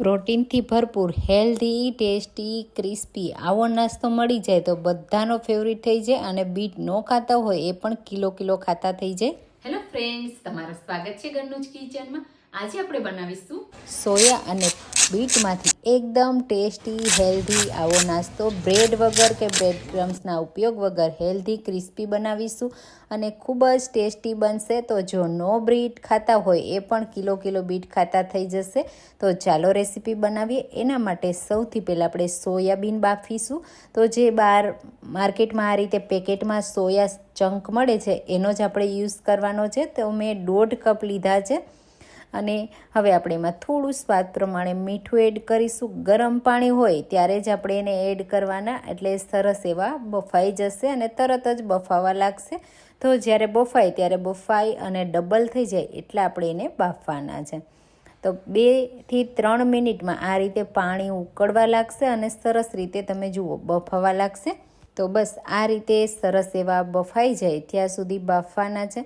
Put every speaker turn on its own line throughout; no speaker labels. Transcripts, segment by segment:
પ્રોટીનથી ભરપૂર healthy tasty crispy. આવો નાસ્તો મળી જાય તો બધાનો ફેવરિટ થઈ જાય અને બીટ ન ખાતા હોય એ પણ કિલો કિલો ખાતા થઈ જાય.
હેલો ફ્રેન્ડ્સ તમારું સ્વાગત છે ઘરનું જ કિચનમાં. આજે આપણે બનાવીશું
સોયા અને બીટમાંથી એકદમ ટેસ્ટી, હેલ્ધી આવો નાસ્તો, બ્રેડ વગર કે બ્રેડ ક્રમ્સના ઉપયોગ વગર હેલ્ધી, ક્રિસ્પી બનાવીશું અને ખૂબ જ ટેસ્ટી બનશે. તો જો નો બીટ ખાતા હોય, એ પણ કિલો કિલો બીટ ખાતા થઈ જશે. તો ચાલો રેસીપી બનાવીએ. એના માટે સૌથી પહેલાં આપણે સોયાબીન બાફીશું. તો જે બહાર માર્કેટમાં આ રીતે પેકેટમાં સોયા ચંક મળે છે, એનો જ આપણે યુઝ કરવાનો છે. તો મેં દોઢ કપ લીધા છે. અને હવે આપણે એમાં થોડું સ્વાદ પ્રમાણે મીઠું એડ કરીશું. ગરમ પાણી હોય ત્યારે જ આપણે એને એડ કરવાના. એટલે સરસ એવા બફાઈ જશે અને તરત જ બફાવા લાગશે. તો જ્યારે બફાય ત્યારે બફાઈ અને ડબલ થઈ જાય એટલે આપણે એને બાફવાના છે. તો બેથી ત્રણ મિનિટમાં આ રીતે પાણી ઉકળવા લાગશે અને સરસ રીતે તમે જુઓ બફાવા લાગશે. તો બસ આ રીતે સરસ એવા બફાઈ જાય ત્યાં સુધી બાફવાના છે.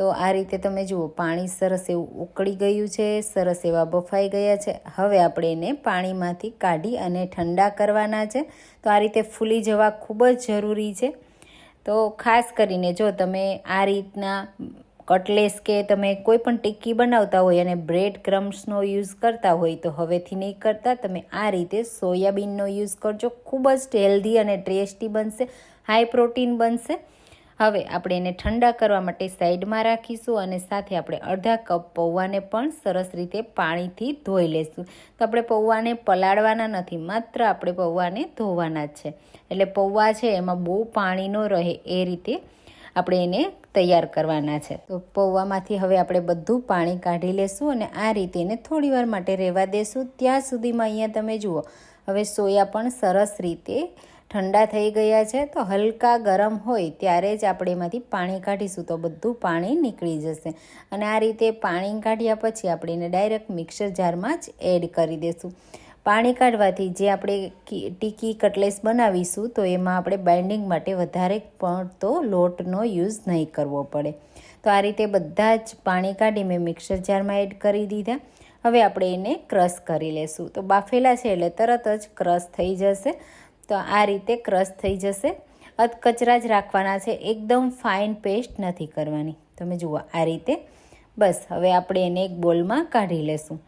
તો આ રીતે તમે જુઓ, પાણી સરસ એવું ઉકળી ગયું છે, સરસ એવા બફાઈ ગયા છે. હવે આપણે એને પાણીમાંથી કાઢી અને ઠંડા કરવાના છે. તો આ રીતે ફૂલી જવા ખૂબ જ જરૂરી છે. તો ખાસ કરીને જો તમે આ રીતના કટલેસ કે તમે કોઈ પણ ટિક્કી બનાવતા હોય અને બ્રેડ ક્રમ્સનો યુઝ કરતા હોય તો હવેથી નહીં કરતા. તમે આ રીતે સોયાબીનનો યુઝ કરજો. ખૂબ જ હેલ્ધી અને ટેસ્ટી બનશે. હાઈ પ્રોટીન બનશે. હવે આપણે એને ઠંડા કરવા માટે સાઈડમાં રાખીશું અને સાથે આપણે અડધા કપ પૌવાને પણ સરસ રીતે પાણીથી ધોઈ લેશું. તો આપણે પૌવાને પલાળવાના નથી, માત્ર આપણે પૌવાને ધોવાના છે. એટલે પૌવા છે એમાં બહુ પાણી ન રહે એ રીતે આપણે એને તૈયાર કરવાના છે. તો પૌવામાંથી હવે આપણે બધું પાણી કાઢી લેશું અને આ રીતે એને થોડી વાર માટે રહેવા દેશું. ત્યાં સુધીમાં અહીંયા તમે જુઓ, હવે સોયા પણ સરસ રીતે ઠંડા થઈ ગયા છે, તો હલકા ગરમ હોય ત્યારે જ આપણે એમાંથી પાણી કાઢીશું, તો બધું પાણી નીકળી જશે. અને આ રીતે પાણી કાઢ્યા પછી આપણે એને ડાયરેક્ટ મિક્સર જારમાં જ એડ કરી દઈશું પાણી કાઢવાથી જે આપણે ટીકી કટલેસ બનાવીશું, તો એમાં આપણે બાઇન્ડિંગ માટે વધારે પડતો લોટનો યુઝ નહીં કરવો પડે. તો આ રીતે બધા જ પાણી કાઢી મેં મિક્સર જારમાં એડ કરી દીધા. હવે આપણે એને ક્રશ કરી લેશું. તો બાફેલા છે એટલે તરત જ ક્રશ થઈ જશે. તો આ રીતે ક્રશ થઈ જશે. અધકચરા જ રાખવાના છે. એકદમ ફાઇન પેસ્ટ નથી કરવાની. તમે જુઓ આ રીતે. બસ, હવે આપણે એને એક બોલમાં કાઢી લેશું.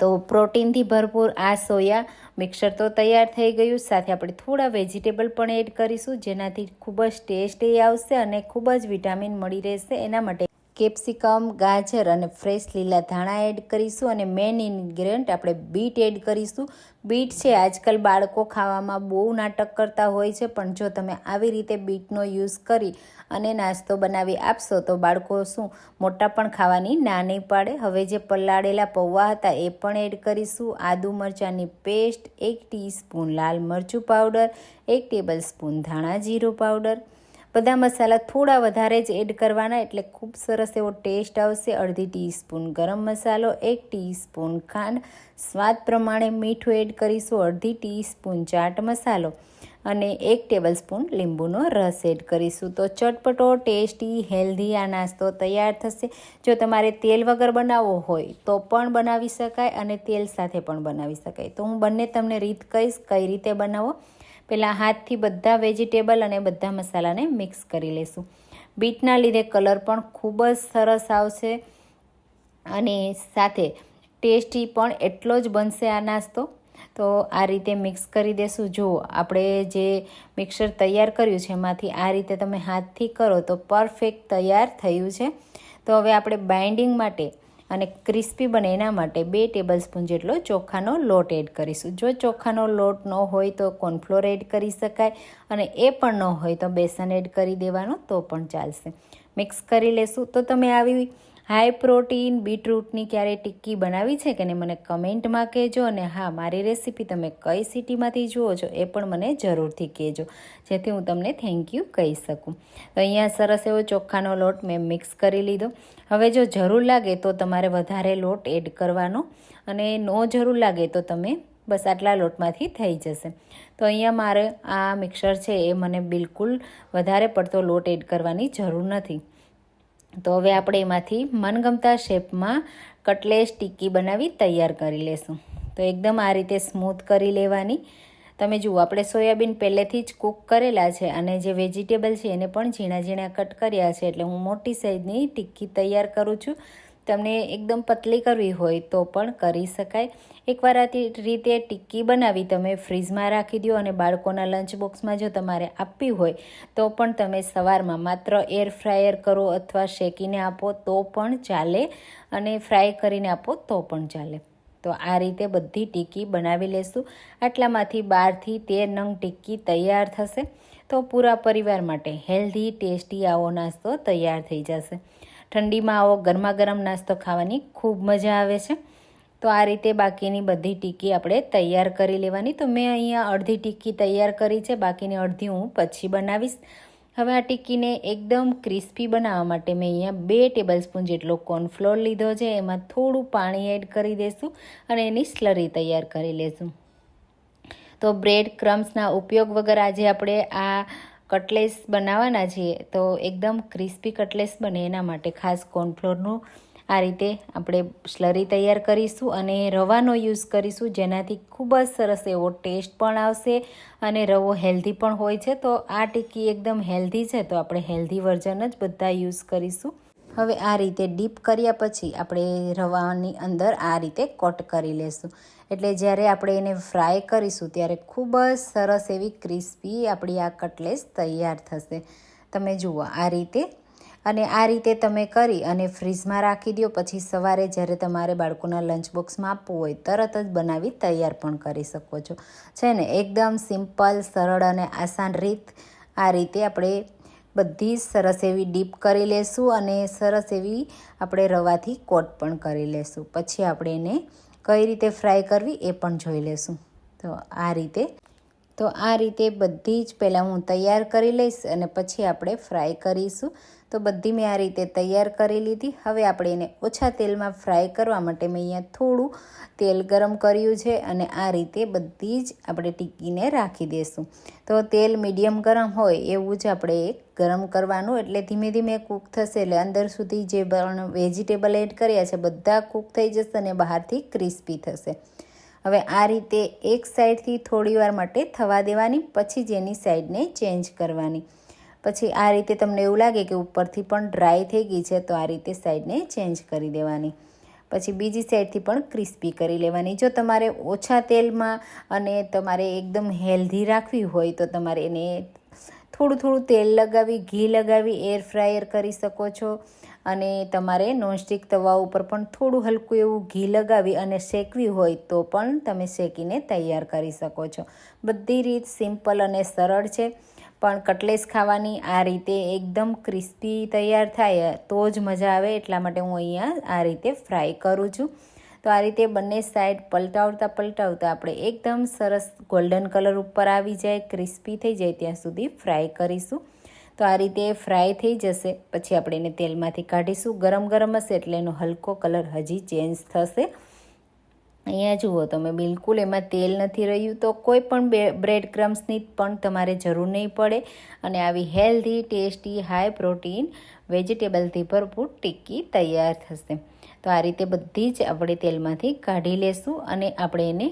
તો પ્રોટીનથી ભરપૂર આ સોયા મિક્સર તો તૈયાર થઈ ગયું. સાથે આપણે થોડા વેજીટેબલ પણ એડ કરીશું, જેનાથી ખૂબ જ ટેસ્ટ આવશે અને ખૂબ જ વિટામિન મળી રહેશે એના માટે. કેપ્સિકમ, ગાજર અને ફ્રેશ લીલા ધાણા એડ કરીશું અને મેન ઇન્ગ્રેડિયન્ટ આપણે બીટ એડ કરીશું. બીટ છે, આજકાલ બાળકો ખાવામાં બહુ નાટક કરતા હોય છે, પણ જો તમે આવી રીતે બીટનો યુઝ કરી અને નાસ્તો બનાવી આપશો તો બાળકો શું મોટા પણ ખાવાની ના નહીં પાડે. હવે જે પલાળેલા પૌવા હતા એ પણ એડ કરીશું. આદુ મરચાંની પેસ્ટ, એક ટીસ્પૂન લાલ મરચું પાવડર, એક ટેબલ સ્પૂન ધાણા જીરું પાવડર બધા મસાલા થોડા વધારે જ એડ કરવાના એટલે ખૂબ સરસ એવો ટેસ્ટ આવશે. અડધી ટીસ્પૂન ગરમ મસાલો, એક ટીસ્પૂન ખાંડ. સ્વાદ પ્રમાણે મીઠું એડ કરીશું. અડધી ટીસ્પૂન ચાટ મસાલો. અને એક ટેબલ સ્પૂન લીંબુનો રસ એડ કરીશું. તો ચટપટો, ટેસ્ટી, હેલ્ધી આ નાસ્તો તૈયાર થશે. જો તમારે તેલ વગર બનાવવો હોય તો પણ બનાવી શકાય અને તેલ સાથે પણ બનાવી શકાય. તો હું બંને તમને રીત કહીશ કઈ રીતે બનાવો. પહેલાં હાથથી બધા વેજીટેબલ અને બધા મસાલાને મિક્સ કરી લેશું. બીટના લીધે કલર પણ ખૂબ જ સરસ આવશે અને સાથે ટેસ્ટી પણ એટલો જ બનશે આ નાસ્તો. તો આ રીતે મિક્સ કરી દેશું. જુઓ આપણે જે મિક્સર તૈયાર કર્યું છે, એમાંથી આ રીતે તમે હાથથી કરો તો પરફેક્ટ તૈયાર થયું છે. તો હવે આપણે બાઇન્ડિંગ માટે અને ક્રિસ્પી બને એના માટે બે ટેબલ સ્પૂન જેટલો ચોખાનો લોટ એડ કરીશું. જો ચોખાનો લોટ ન હોય તો કોર્નફ્લોર એડ કરી શકાય અને એ પણ ન હોય તો બેસન એડ કરી દેવાનો તો પણ ચાલશે. મિક્સ કરી લેશું. તો તમે આવી હાઈ પ્રોટીન બીટરૂટની ક્યારે ટિક્કી બનાવી છે કે ને મને કમેન્ટમાં કહેજો અને હા, મારી રેસીપી તમે કઈ સિટીમાંથી જુઓ છો એ પણ મને જરૂરથી કહેજો. જેથી હું તમને થેન્ક યુ કહી શકું. તો અહીંયા સરસ એવો ચોખ્ખાનો લોટ મેં મિક્સ કરી લીધો. હવે જો જરૂર લાગે તો તમારે વધારે લોટ એડ કરવાનો અને નો જરૂર લાગે તો તમે બસ આટલા લોટમાંથી થઈ જશે. તો અહીંયા મારે આ મિક્સર છે એ મને બિલકુલ વધારે પડતો લોટ એડ કરવાની જરૂર નથી. તો હવે આપણે એમાંથી મનગમતા શેપમાં કટલેસ ટિક્કી બનાવી તૈયાર કરી લેશું. તો તો એકદમ આ રીતે સ્મૂથ કરી લેવાની. તમે જુઓ, આપણે સોયાબીન પહેલેથી જ કૂક કરેલા છે અને જે વેજીટેબલ છે એને પણ ઝીણા ઝીણા કટ કર્યા છે. એટલે હું મોટી સાઈઝની ટિક્કી તૈયાર કરું છું. તમને એકદમ પતલી કરવી હોય તો પણ કરી શકાય. એકવાર આ રીતે ટિક્કી બનાવી તમે ફ્રીજમાં રાખી દો અને બાળકોના લંચ બોક્સમાં જો તમારે આપવી હોય તો પણ તમે સવારમાં માત્ર એર ફ્રાયર કરો અથવા શેકીને આપો તો પણ ચાલે અને ફ્રાય કરીને આપો તો પણ ચાલે. તો આ રીતે બધી ટિક્કી બનાવી લેશું. આટલામાંથી બારથી તેર નંગ ટિક્કી તૈયાર થશે. તો પૂરા પરિવાર માટે હેલ્ધી, ટેસ્ટી આવો નાસ્તો તૈયાર થઈ જશે. ઠંડીમાં આવો ગરમા ગરમ નાસ્તો ખાવાની ખૂબ મજા આવે છે. તો આ રીતે બાકીની બધી ટીકી આપણે તૈયાર કરી લેવાની. તો મેં અહીંયા અડધી ટીકી તૈયાર કરી છે. બાકીની અડધી હું પછી બનાવીશ. હવે આ ટિક્કીને એકદમ ક્રિસ્પી બનાવવા માટે મેં અહીંયા બે ટેબલ સ્પૂન જેટલો કોર્નફ્લોર લીધો છે. એમાં થોડું પાણી એડ કરી દઈશું અને એની સ્લરી તૈયાર કરી લેશું. તો બ્રેડ ક્રમ્સના ઉપયોગ વગર આજે આપણે આ કટલેસ બનાવવાના છીએ તો એકદમ ક્રિસ્પી કટલેસ બને એના માટે. ખાસ કોર્નફ્લોરનું આ રીતે આપણે સ્લરી તૈયાર કરીશું અને રવાનો યુઝ કરીશું, જેનાથી ખૂબ જ સરસ એવો ટેસ્ટ પણ આવશે અને રવો હેલ્ધી પણ હોય છે. તો આ ટિક્કી એકદમ હેલ્ધી છે, તો આપણે હેલ્ધી વર્ઝન જ બધા યુઝ કરીશું. હવે આ રીતે ડીપ કર્યા પછી આપણે રવાની અંદર આ રીતે કોટ કરી લેશું. એટલે જ્યારે આપણે એને ફ્રાય કરીશું ત્યારે ખૂબ જ સરસ એવી ક્રિસ્પી આપણી આ કટલેસ તૈયાર થશે. તમે જુઓ આ રીતે. અને આ રીતે તમે કરી અને ફ્રીઝમાં રાખી દો. પછી સવારે જ્યારે તમારે બાળકોના લંચ બોક્સમાં આપવું હોય તરત જ બનાવી તૈયાર પણ કરી શકો છો. છે ને? એકદમ સિમ્પલ, સરળ અને આસાન રીત આ રીતે આપણે બધી જ સરસ એવી ડીપ કરી લેશું અને સરસ એવી આપણે રવાથી કોટ પણ કરી લેશું. પછી આપણે એને કઈ રીતે ફ્રાય કરવી એ પણ જોઈ લેશું. તો આ રીતે તો આ રીતે બધી જ પહેલાં હું તૈયાર કરી લઈશ અને પછી આપણે ફ્રાય કરીશું. તો બધી મેં આ રીતે તૈયાર કરી લીધી. હવે આપણે એને ઓછા તેલમાં ફ્રાય કરવા માટે મેં અહીંયા થોડું તેલ ગરમ કર્યું છે અને આ રીતે બધી જ આપણે ટીકીને રાખી દઈશું તો તેલ મીડિયમ ગરમ હોય એવું જ આપણે ગરમ કરવાનું. એટલે ધીમે ધીમે કૂક થશે એટલે અંદર સુધી જે પણ વેજીટેબલ એડ કર્યા છે બધા કૂક થઈ જશે અને બહારથી ક્રિસ્પી થશે. હવે આ રીતે એક સાઈડથી થોડી વાર માટે થવા દેવાની, પછી જેની સાઈડને ચેન્જ કરવાની. પછી આ રીતે તમને એવું લાગે કે ઉપરથી પણ ડ્રાય થઈ ગઈ છે, તો આ રીતે સાઈડને ચેન્જ કરી દેવાની. પછી બીજી સાઈડથી પણ ક્રિસ્પી કરી લેવાની. જો તમારે ઓછા તેલમાં અને તમારે એકદમ હેલ્ધી રાખવી હોય, તો તમારે એને થોડું થોડું તેલ લગાવી, ઘી લગાવી, એર ફ્રાયર કરી શકો છો. અને તમારે નોનસ્ટિક તવા ઉપર પણ થોડું હલકું એવું ઘી લગાવી અને શેકવી હોય તો પણ તમે શેકીને તૈયાર કરી શકો છો. બધી રીત સિમ્પલ અને સરળ છે. પણ કટલેસ ખાવાની આ રીતે એકદમ ક્રિસ્પી તૈયાર થાય તો જ મજા આવે, એટલા માટે હું અહીંયા આ રીતે ફ્રાય કરું છું. તો આ રીતે બંને સાઈડ પલટાવતા પલટાવતા આપણે એકદમ સરસ ગોલ્ડન કલર ઉપર આવી જાય, ક્રિસ્પી થઈ જાય, ત્યાં સુધી ફ્રાય કરીશું. તો આ રીતે ફ્રાય થઈ જશે. પછી આપણે એને તેલમાંથી કાઢીશું. ગરમ ગરમ હશે એટલે એનો હલકો કલર હજી ચેન્જ થશે. અહીંયા જુઓ તમે, બિલકુલ એમાં તેલ નથી રહ્યું તો કોઈ પણ બ્રેડ ક્રમ્સની પણ તમારે જરૂર નહીં પડે. અને આવી હેલ્ધી ટેસ્ટી હાઈ પ્રોટીન વેજીટેબલથી ભરપૂર ટિક્કી તૈયાર થશે. તો આ રીતે બધી જ આપણે તેલમાંથી કાઢી લેશું અને આપણે એને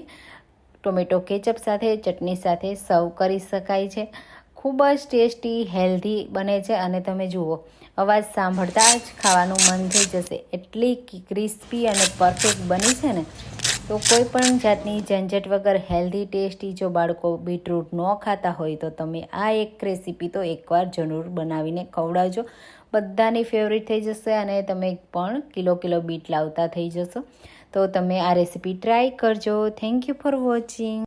ટોમેટો કેચઅપ સાથે, ચટણી સાથે સર્વ કરી શકાય છે. ખૂબ જ ટેસ્ટી, હેલ્ધી બને છે અને તમે જુઓ, અવાજ સાંભળતા જ ખાવાનું મન થઈ જશે. એટલી ક્રિસ્પી અને પરફેક્ટ બની છે ને, તો કોઈ પણ જાતની ઝંઝટ વગર હેલ્ધી, ટેસ્ટી જો બાળકો બીટરૂટ ન ખાતા હોય, તો તમે આ એક રેસીપી તો એકવાર જરૂર બનાવીને ખવડાવજો. બધાની ફેવરિટ થઈ જશે અને તમે પણ કિલો કિલો બીટ લાવતા થઈ જશો. તો તમે આ રેસીપી ટ્રાય કરજો. Thank you for watching.